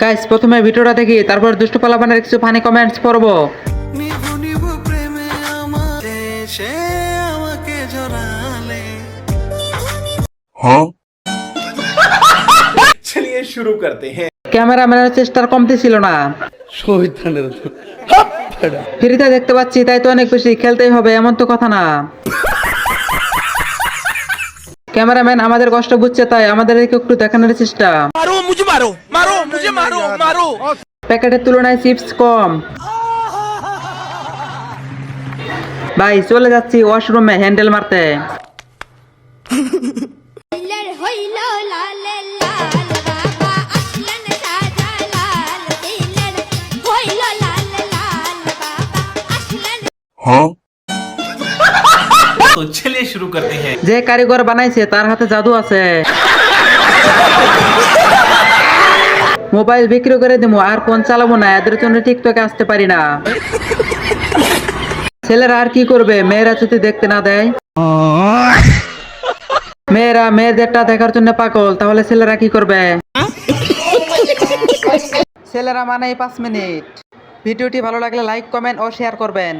Guys প্রথমে ভিডিওটা দেখি তারপর দুষ্টু পালাবানের কিছু ফানি কমেন্টস পড়ব। চলিয়ে শুরু করতে হ্যাঁ। চেষ্টার কমতি ছিল না। শহীদানের ফ্রিতে দেখতে পাচ্ছি তাই তো অনেক বেশি খেলতেই হবে এমন তো কথা না। ক্যামেরাম্যান আমাদের কষ্ট বুঝছে তাই আমাদেরকে একটু দেখানোর চেষ্টা। মারো মুজে মারো মারো মুজে মারো মারো। প্যাকেটের তুলনায় চিপস কম। ভাই চলে যাচ্ছি ওয়াশরুমে হ্যান্ডেল মারতে। Huh? तो चलिए शुरू करते हैं যে কারিগর বানাইছে তার হাতে জাদু আছে মোবাইল বিক্রি করে দেবো আর ফোন চালাবো না এদের জন্য টিকটকে আসতে পারি না ছেলেরা আর কি করবে মেয়েরা যদি দেখতে না দেয় মেয়েরা মেয়েদেরটা দেখার জন্য পাগল তাহলে ছেলেরা কি করবে ছেলেরা মানে পাঁচ মিনিট ভিডিওটি ভালো লাগলে লাইক কমেন্ট ও শেয়ার করবেন